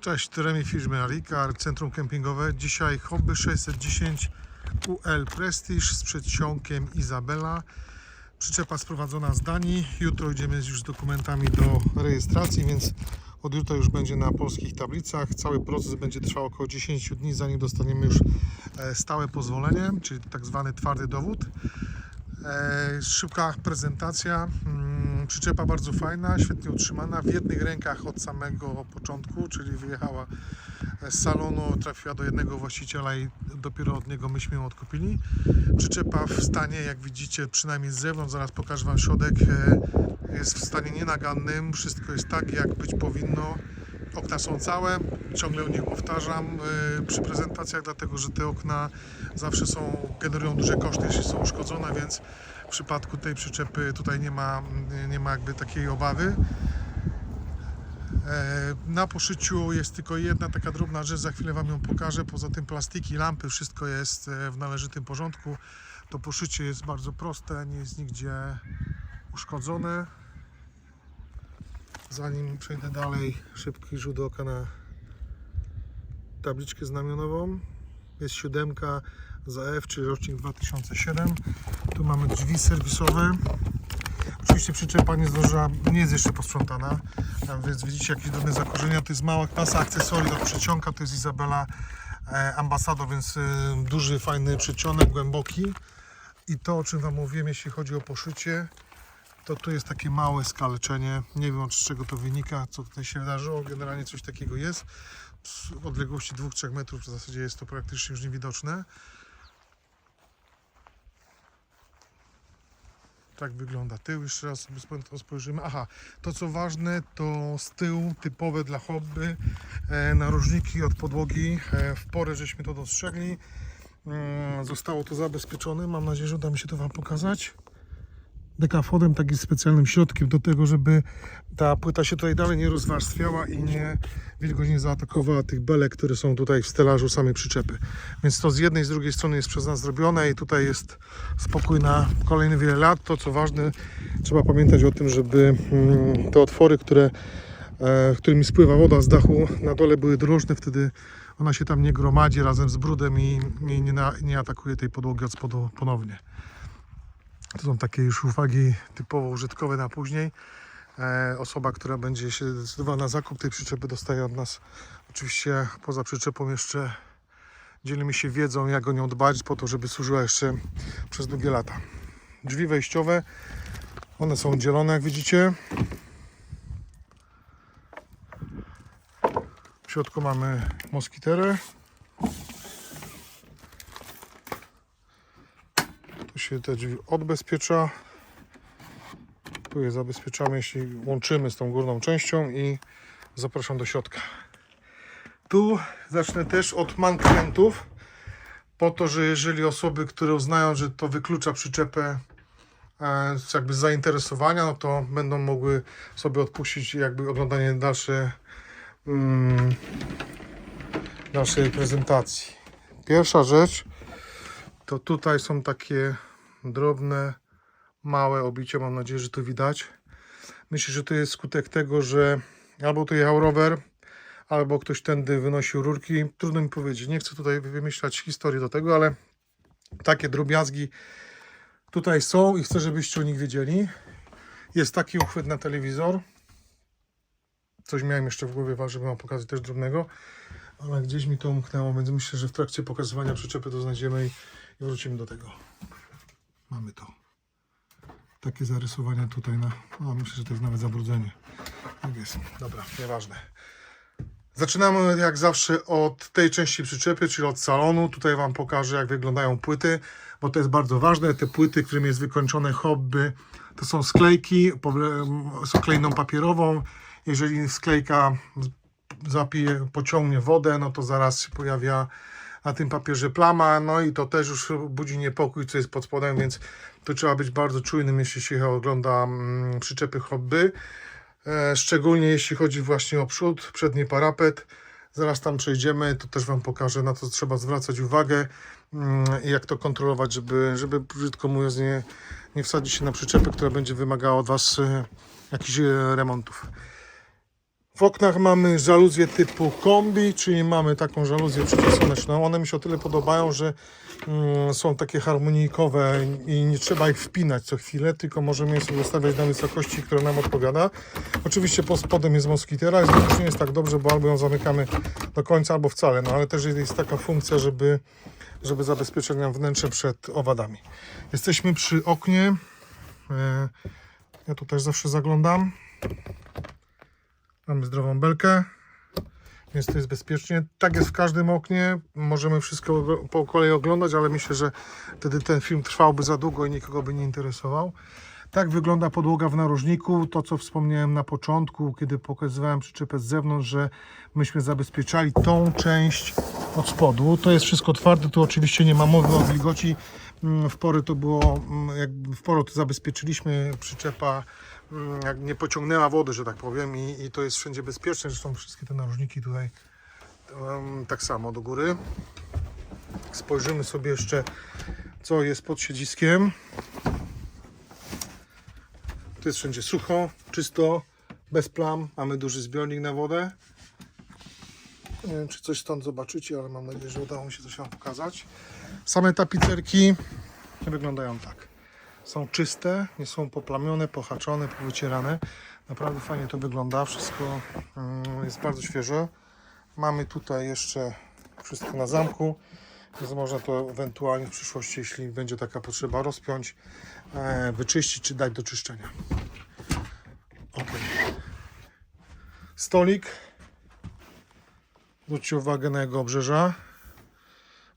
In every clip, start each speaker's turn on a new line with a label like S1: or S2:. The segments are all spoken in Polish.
S1: Cześć, Remi firmy Alikar, centrum kempingowe. Dzisiaj Hobby 610 UL Prestige z przedsionkiem Izabela. Przyczepa sprowadzona z Danii. Jutro idziemy już z dokumentami do rejestracji, więc od jutra już będzie na polskich tablicach. Cały proces będzie trwał około 10 dni, zanim dostaniemy już e, stałe pozwolenie, czyli tak zwany twardy dowód. E, szybka prezentacja. Przyczepa bardzo fajna, świetnie utrzymana. W jednych rękach od samego początku, czyli wyjechała z salonu, trafiła do jednego właściciela i dopiero od niego myśmy ją odkupili. Przyczepa w stanie, jak widzicie, przynajmniej z zewnątrz, zaraz pokażę Wam środek, e, jest w stanie nienagannym. Wszystko jest tak, jak być powinno. Okna są całe, ciągle o nich powtarzam yy, przy prezentacjach, dlatego że te okna zawsze są, generują duże koszty, jeśli są uszkodzone, więc w przypadku tej przyczepy tutaj nie ma, nie ma jakby takiej obawy. E, Na poszyciu jest tylko jedna taka drobna rzecz, za chwilę Wam ją pokażę. Poza tym plastiki, lampy, wszystko jest e, w należytym porządku. To poszycie jest bardzo proste, nie jest nigdzie uszkodzone. Zanim przejdę dalej, szybki rzut oka na tabliczkę znamionową. Jest siódemka za F, czyli rocznik 2007. Tu mamy drzwi serwisowe. Oczywiście przyczepa nie zdążyła, nie jest jeszcze posprzątana, a więc widzicie jakieś drobne zakorzenia. To jest mała klasa akcesorii do przyciąga, to jest Izabela e, Ambassador, więc e, duży, fajny przycionek, głęboki. I to, o czym Wam mówiłem, jeśli chodzi o poszycie, to tu jest takie małe skaleczenie. Nie wiem od czego to wynika, co tutaj się wydarzyło. Generalnie coś takiego jest. W odległości 2-3 metrów w zasadzie jest to praktycznie już niewidoczne. Tak wygląda tył. Jeszcze raz sobie spojrzymy. Aha, to co ważne, to z tyłu typowe dla hobby e, narożniki od podłogi. E, w porę żeśmy to dostrzegli. Mm, Zostało to zabezpieczone. Mam nadzieję, że uda mi się to Wam pokazać dekafodem, takim specjalnym środkiem do tego, żeby ta płyta się tutaj dalej nie rozwarstwiała i nie wilgoć nie zaatakowała tych belek, które są tutaj w stelażu samej przyczepy. Więc to z jednej z drugiej strony jest przez nas zrobione i tutaj jest spokój na kolejne wiele lat. To co ważne, trzeba pamiętać o tym, żeby mm, te otwory, które e, którymi spływa woda z dachu na dole były drożne, wtedy ona się tam nie gromadzi razem z brudem i, i nie, na, nie atakuje tej podłogi od spodu ponownie. To są takie już uwagi typowo użytkowe na później. E, osoba, która będzie się decydowała na zakup tej przyczepy, dostaje od nas oczywiście poza przyczepą jeszcze dzielimy się wiedzą, jak o nią dbać, po to, żeby służyła jeszcze przez długie lata. Drzwi wejściowe, one są oddzielone, jak widzicie. W środku mamy moskiterę. Się te drzwi odbezpiecza. Tu je zabezpieczamy, jeśli łączymy z tą górną częścią i zapraszam do środka. Tu zacznę też od mankamentów, po to, że jeżeli osoby, które uznają, że to wyklucza przyczepę e, jakby zainteresowania, no to będą mogły sobie odpuścić jakby oglądanie dalsze, mm, naszej prezentacji. Pierwsza rzecz to tutaj są takie drobne, małe obicia. Mam nadzieję, że to widać. Myślę, że to jest skutek tego, że albo tu jechał rower, albo ktoś tędy wynosił rurki. Trudno mi powiedzieć. Nie chcę tutaj wymyślać historii do tego, ale takie drobiazgi tutaj są i chcę, żebyście o nich wiedzieli. Jest taki uchwyt na telewizor. Coś miałem jeszcze w głowie, żeby wam pokazać też drobnego, ale gdzieś mi to umknęło, więc myślę, że w trakcie pokazywania przyczepy to znajdziemy i wrócimy do tego. Mamy to. Takie zarysowania tutaj na. No, myślę, że to jest nawet zabrudzenie. Tak jest. Dobra, nieważne. Zaczynamy jak zawsze od tej części przyczepy, czyli od salonu. Tutaj Wam pokażę, jak wyglądają płyty, bo to jest bardzo ważne. Te płyty, którym jest wykończone hobby, to są sklejki z klejną papierową. Jeżeli sklejka zapije, pociągnie wodę, no to zaraz się pojawia na tym papierze plama, no i to też już budzi niepokój, co jest pod spodem, więc tu trzeba być bardzo czujnym, jeśli się ogląda mm, przyczepy hobby. E, szczególnie jeśli chodzi właśnie o przód, przedni parapet. Zaraz tam przejdziemy, to też Wam pokażę, na co trzeba zwracać uwagę mm, i jak to kontrolować, żeby, żeby brzydko mówiąc nie, nie wsadzić się na przyczepę, która będzie wymagała od Was e, jakichś e, remontów. W oknach mamy żaluzję typu kombi, czyli mamy taką żaluzję przeciwsłoneczną. One mi się o tyle podobają, że mm, są takie harmonijkowe i nie trzeba ich wpinać co chwilę, tylko możemy je sobie ustawiać na wysokości, która nam odpowiada. Oczywiście pod spodem jest moskitera, jest nie jest tak dobrze, bo albo ją zamykamy do końca, albo wcale. No ale też jest taka funkcja, żeby, żeby zabezpieczyć nam wnętrze przed owadami. Jesteśmy przy oknie. E, Ja tu też zawsze zaglądam. Mamy zdrową belkę, więc to jest bezpiecznie. Tak jest w każdym oknie. Możemy wszystko po kolei oglądać, ale myślę, że wtedy ten film trwałby za długo i nikogo by nie interesował. Tak wygląda podłoga w narożniku. To, co wspomniałem na początku, kiedy pokazywałem przyczepę z zewnątrz, że myśmy zabezpieczali tą część od spodu. To jest wszystko twarde, tu oczywiście nie ma mowy o wilgoci. Mm, W pory to było, mm, jak w porę to zabezpieczyliśmy przyczepa, nie pociągnęła wody, że tak powiem, i, i to jest wszędzie bezpieczne. Zresztą wszystkie te narożniki tutaj em, tak samo do góry. Spojrzymy sobie jeszcze, co jest pod siedziskiem. Tu jest wszędzie sucho, czysto, bez plam. Mamy duży zbiornik na wodę. Nie wiem, czy coś stąd zobaczycie, ale mam nadzieję, że udało mi się coś Wam pokazać. Same tapicerki wyglądają tak. Są czyste, nie są poplamione, pohaczone, powycierane. Naprawdę fajnie to wygląda. Wszystko mm, jest bardzo świeże. Mamy tutaj jeszcze wszystko na zamku, więc można to ewentualnie w przyszłości, jeśli będzie taka potrzeba, rozpiąć, e, wyczyścić czy dać do czyszczenia. Ok. Stolik. Zwróćcie uwagę na jego obrzeża.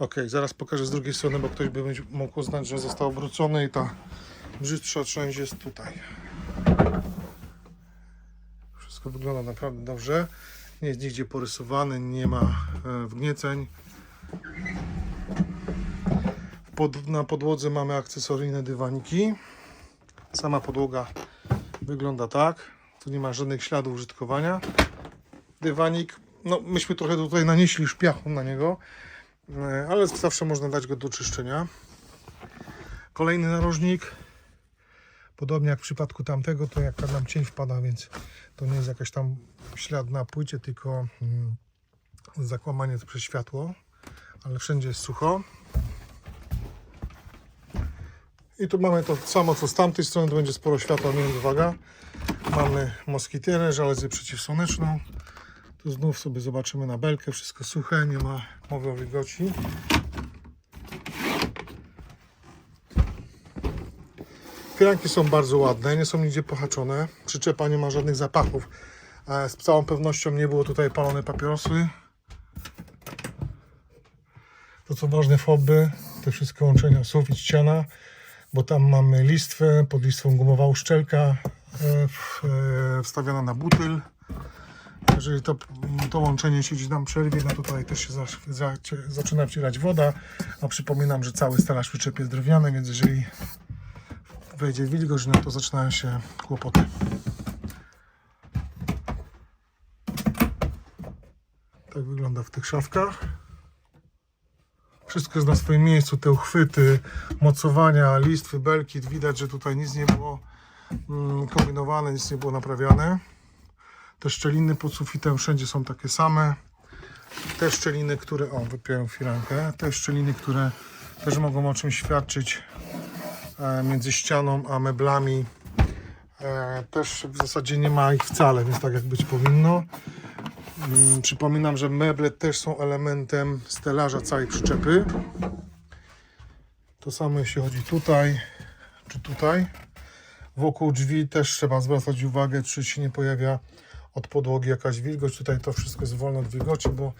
S1: Ok, zaraz pokażę z drugiej strony, bo ktoś by mógł uznać, że został obrócony i ta brzydsza część jest tutaj. Wszystko wygląda naprawdę dobrze. Nie jest nigdzie porysowany, nie ma e, wgnieceń. Pod, na podłodze mamy akcesoryjne dywaniki. Sama podłoga wygląda tak. Tu nie ma żadnych śladów użytkowania. Dywanik, no myśmy trochę tutaj nanieśli szpiachu na niego, ale zawsze można dać go do czyszczenia. Kolejny narożnik. Podobnie jak w przypadku tamtego, to jak nam cień wpada, więc to nie jest jakaś tam ślad na płycie, tylko mm, zakłamanie przez światło, ale wszędzie jest sucho. I tu mamy to samo co z tamtej strony, to będzie sporo światła, nie uwaga. Mamy moskitierę, żaluzję przeciwsłoneczną. Tu znów sobie zobaczymy na belkę, wszystko suche, nie ma mowy o wilgoci. Firanki są bardzo ładne, nie są nigdzie pohaczone. Przyczepa nie ma żadnych zapachów. E, Z całą pewnością nie było tutaj palone papierosy. To co ważne foby, te wszystkie łączenia sufit, ściana, bo tam mamy listwę, pod listwą gumowa uszczelka e, e, wstawiona na butyl. Jeżeli to, to łączenie gdzieś nam przerwie, no tutaj też się za, za, zaczyna wcierać woda. A przypominam, że cały stelaż przyczep jest drewniany, więc jeżeli wejdzie wilgoć, no to zaczynają się kłopoty. Tak wygląda w tych szafkach. Wszystko jest na swoim miejscu, te uchwyty, mocowania, listwy, belki. Widać, że tutaj nic nie było mm, kombinowane, nic nie było naprawiane. Te szczeliny pod sufitem wszędzie są takie same. Te szczeliny, które. O, wypiąłem firankę. Te szczeliny, które też mogą o czymś świadczyć e, między ścianą a meblami. E, też w zasadzie nie ma ich wcale, więc tak jak być powinno. Mm, Przypominam, że meble też są elementem stelaża całej przyczepy. To samo jeśli chodzi tutaj czy tutaj. Wokół drzwi też trzeba zwracać uwagę, czy się nie pojawia od podłogi jakaś wilgoć. Tutaj to wszystko jest wolne od wilgoci, bo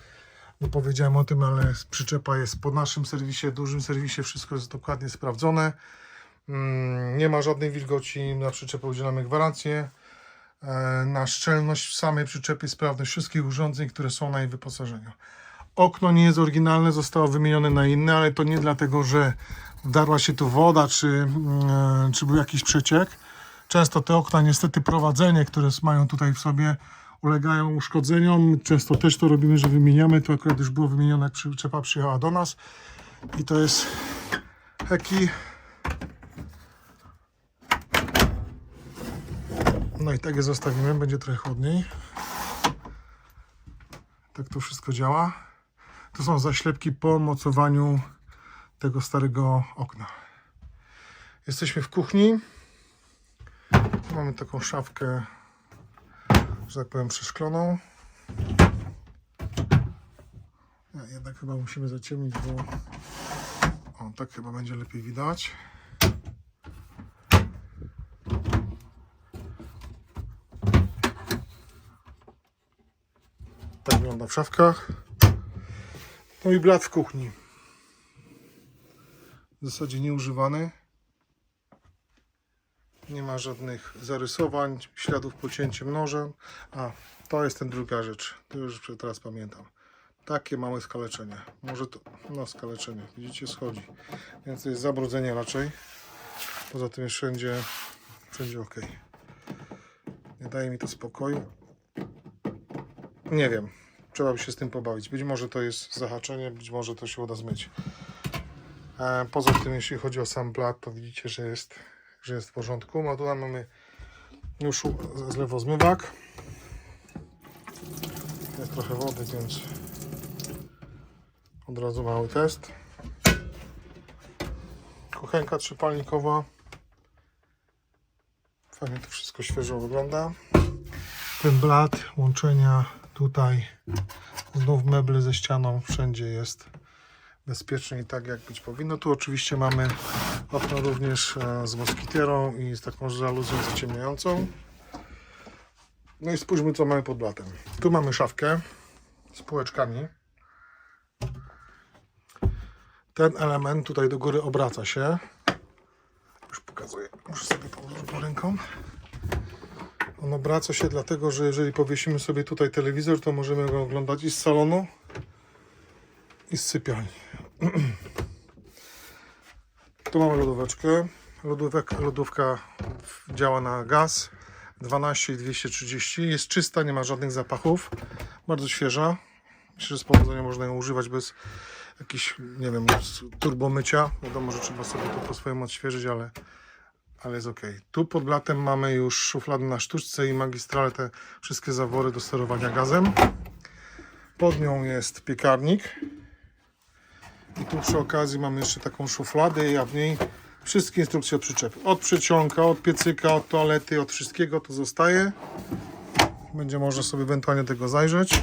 S1: nie powiedziałem o tym, ale przyczepa jest po naszym serwisie, dużym serwisie, wszystko jest dokładnie sprawdzone. Mm, Nie ma żadnej wilgoci, na przyczepę udzielamy gwarancję. E, Na szczelność w samej przyczepie, sprawność wszystkich urządzeń, które są na jej wyposażeniu. Okno nie jest oryginalne, zostało wymienione na inne, ale to nie dlatego, że wdarła się tu woda, czy, mm, czy był jakiś przeciek. Często te okna, niestety prowadzenie, które mają tutaj w sobie, ulegają uszkodzeniom. Często też to robimy, że wymieniamy. To akurat już było wymienione, jak przyczepa przyjechała do nas. I to jest heki. No i tak je zostawimy, będzie trochę chłodniej. Tak to wszystko działa. To są zaślepki po mocowaniu tego starego okna. Jesteśmy w kuchni. Mamy taką szafkę, że tak powiem, przeszkloną. Jednak chyba musimy zaciemnić, bo o, tak chyba będzie lepiej widać. Tak wygląda w szafkach. No i blat w kuchni. W zasadzie nieużywany. Nie ma żadnych zarysowań, śladów po cięciem nożem. A, to jest ten druga rzecz. To już teraz pamiętam. Takie małe skaleczenie. Może to, no skaleczenie. Widzicie, schodzi. Więc to jest zabrudzenie raczej. Poza tym jest wszędzie, wszędzie ok. Nie daje mi to spokoju. Nie wiem. Trzeba by się z tym pobawić. Być może to jest zahaczenie, być może to się uda zmyć. E, Poza tym, jeśli chodzi o sam blat, to widzicie, że jest, że jest w porządku. A tutaj mamy już zlewozmywak. Jest trochę wody, więc od razu mały test. Kuchenka trzypalnikowa. Fajnie to wszystko świeżo wygląda. Ten blat łączenia tutaj, znów meble ze ścianą, wszędzie jest bezpiecznie i tak jak być powinno. Tu oczywiście mamy okno również e, z moskitierą i z taką żaluzją zaciemniającą. No i spójrzmy co mamy pod blatem. Tu mamy szafkę z półeczkami. Ten element tutaj do góry obraca się. Już pokazuję. Muszę sobie położyć po ręką. On obraca się dlatego, że jeżeli powiesimy sobie tutaj telewizor, to możemy go oglądać i z salonu, i z sypialni. tu mamy lodóweczkę. Lodówek, lodówka działa na gaz 12 i 230. Jest czysta, nie ma żadnych zapachów. Bardzo świeża. Myślę, że z powodzeniem można ją używać bez jakichś, nie wiem, turbomycia. Wiadomo, że trzeba sobie to po swojemu odświeżyć, ale ale jest ok. Tu pod blatem mamy już szuflady na sztuczce i magistrale, te wszystkie zawory do sterowania gazem. Pod nią jest piekarnik. I tu przy okazji mamy jeszcze taką szufladę, a w niej wszystkie instrukcje od przyczepy. Od przyciąga, od piecyka, od toalety, od wszystkiego to zostaje. Będzie można sobie ewentualnie tego zajrzeć.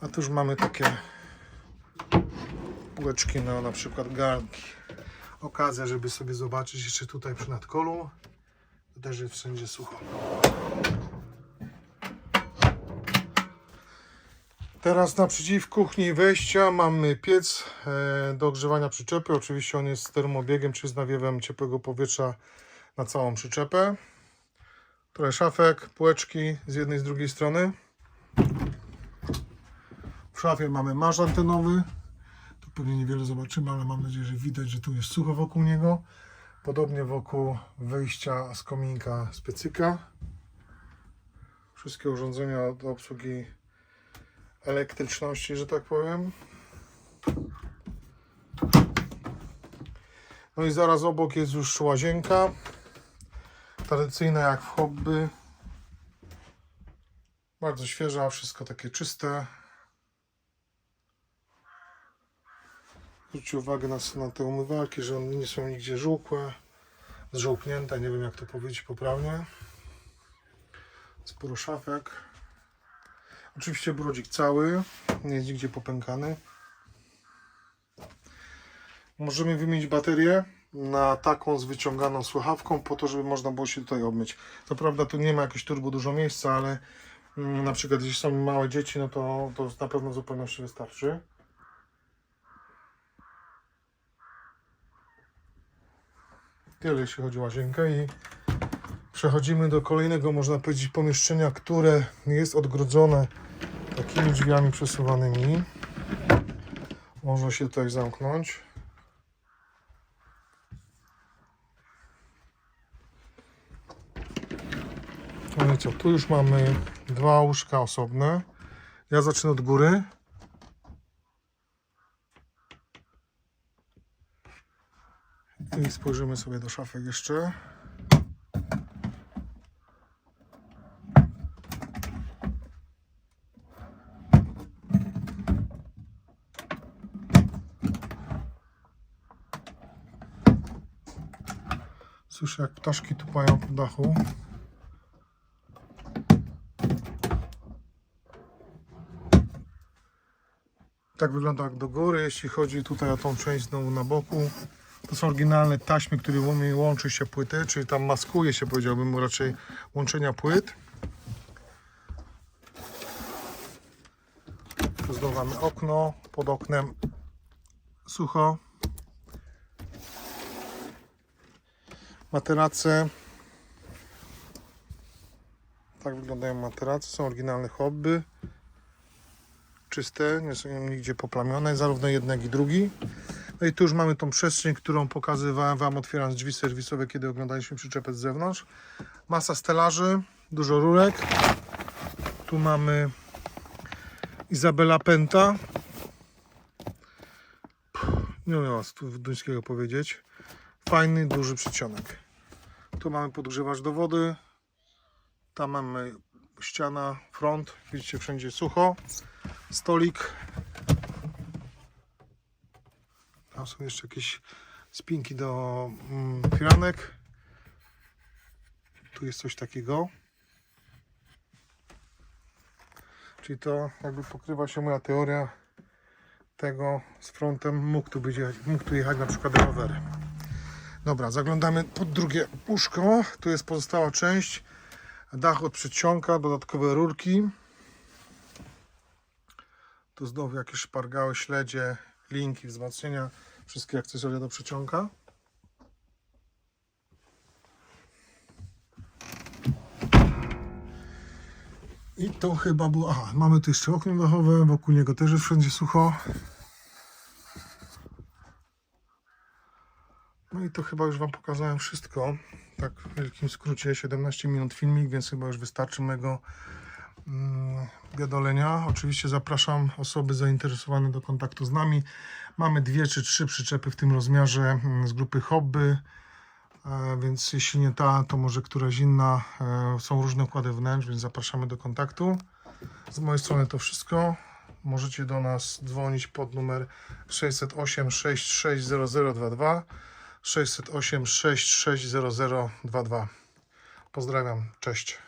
S1: A tu już mamy takie półeczki na na przykład garnki okazja, żeby sobie zobaczyć jeszcze tutaj przy nadkolu. To też jest wszędzie sucho. Teraz naprzeciw kuchni wejścia mamy piec e, do ogrzewania przyczepy. Oczywiście on jest z termobiegiem, czy z nawiewem ciepłego powietrza na całą przyczepę. Trochę szafek, półeczki z jednej i z drugiej strony. W szafie mamy marsz antenowy. Tu pewnie niewiele zobaczymy, ale mam nadzieję, że widać, że tu jest sucho wokół niego. Podobnie wokół wyjścia z kominka z piecyka. Wszystkie urządzenia do obsługi elektryczności, że tak powiem. No i zaraz obok jest już łazienka. Tradycyjna jak w hobby. Bardzo świeża, wszystko takie czyste. Zwróćcie uwagę na, na te umywalki, że one nie są nigdzie żółkłe, zżółknięte, nie wiem jak to powiedzieć poprawnie. Sporo szafek. Oczywiście brodzik cały, nie jest nigdzie popękany. Możemy wymienić baterię na taką z wyciąganą słuchawką, po to, żeby można było się tutaj obmyć. Co prawda tu nie ma jakiegoś turbo dużo miejsca, ale mm, na przykład jeśli są małe dzieci, no to, to na pewno w zupełności wystarczy. Tyle jeśli chodzi o łazienkę i przechodzimy do kolejnego, można powiedzieć, pomieszczenia, które jest odgrodzone takimi drzwiami przesuwanymi. Można się tutaj zamknąć. No i co, tu już mamy dwa łóżka osobne. Ja zacznę od góry. I spojrzymy sobie do szafek jeszcze. Słyszę jak ptaszki tupają po dachu. Tak wygląda jak do góry, jeśli chodzi tutaj o tą część znowu na boku. To są oryginalne taśmy, którymi łączy się płyty, czyli tam maskuje się powiedziałbym raczej łączenia płyt. Tu znowu mamy okno, pod oknem sucho. Materace. Tak wyglądają materace, są oryginalne hobby. Czyste, nie są nigdzie poplamione, zarówno jeden jak i drugi. No i tu już mamy tą przestrzeń, którą pokazywałem Wam otwierając drzwi serwisowe, kiedy oglądaliśmy przyczepę z zewnątrz. Masa stelaży, dużo rurek. Tu mamy Izabela Penta. Puh, Nie umiem was tu duńskiego powiedzieć. Fajny, duży przedsionek. Tu mamy podgrzewacz do wody. Tam mamy ściana, front. Widzicie, wszędzie sucho. Stolik. Tam są jeszcze jakieś spinki do mm, firanek. Tu jest coś takiego. Czyli to jakby pokrywa się moja teoria tego z frontem. Mógł tu, być, mógł tu jechać na przykład rower. Dobra, zaglądamy pod drugie łóżko. Tu jest pozostała część. Dach od przedsionka, dodatkowe rurki. Tu znowu jakieś szpargały, śledzie, linki, wzmacnienia, wszystkie akcesoria do przedsionka. I to chyba było. Aha, mamy tu jeszcze okno dachowe, wokół niego też jest wszędzie sucho. No i to chyba już Wam pokazałem wszystko. Tak w wielkim skrócie 17 minut filmik, więc chyba już wystarczy mego mm, biadolenia. Oczywiście zapraszam osoby zainteresowane do kontaktu z nami. Mamy dwie czy trzy przyczepy w tym rozmiarze mm, z grupy hobby. E, Więc jeśli nie ta, to może któraś inna. E, Są różne układy wnętrz, więc zapraszamy do kontaktu. Z mojej strony to wszystko. Możecie do nas dzwonić pod numer 608 660022 608 660022. Pozdrawiam, cześć.